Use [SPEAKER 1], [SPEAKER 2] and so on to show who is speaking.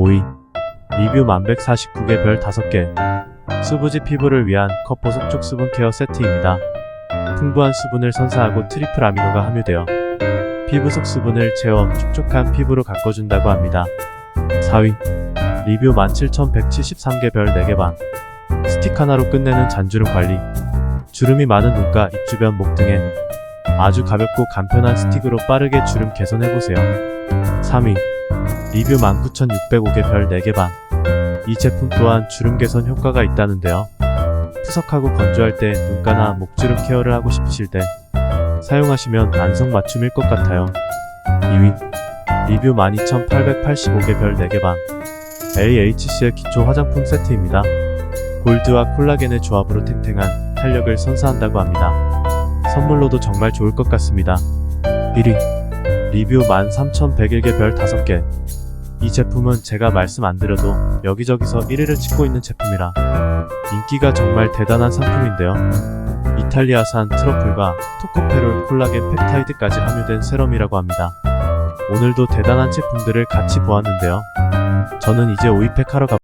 [SPEAKER 1] 5위 리뷰 만백 49개 별 5개 수부지 피부를 위한 컵보 속촉 수분 케어 세트입니다. 풍부한 수분을 선사하고 트리플 아미노가 함유되어 피부 속 수분을 채워 촉촉한 피부로 가꿔준다고 합니다. 4위 리뷰 17,173개 별 4개 방 스틱 하나로 끝내는 잔주름 관리 주름이 많은 눈가, 입 주변, 목 등에 아주 가볍고 간편한 스틱으로 빠르게 주름 개선해보세요. 3위 리뷰 19,605개 별 4개 반. 이 제품 또한 주름 개선 효과가 있다는데요. 푸석하고 건조할 때 눈가나 목주름 케어를 하고 싶으실 때 사용하시면 안성맞춤일 것 같아요. 2위 리뷰 12,885개 별 4개 반. AHC의 기초 화장품 세트입니다. 골드와 콜라겐의 조합으로 탱탱한 탄력을 선사한다고 합니다. 선물로도 정말 좋을 것 같습니다. 1위 리뷰 13,101개 별 5개 이 제품은 제가 말씀 안 드려도 여기저기서 1위를 찍고 있는 제품이라 인기가 정말 대단한 상품인데요. 이탈리아산 트러플과 토코페롤 콜라겐 펩타이드까지 함유된 세럼이라고 합니다. 오늘도 대단한 제품들을 같이 보았는데요. 저는 이제 오이팩 하러 가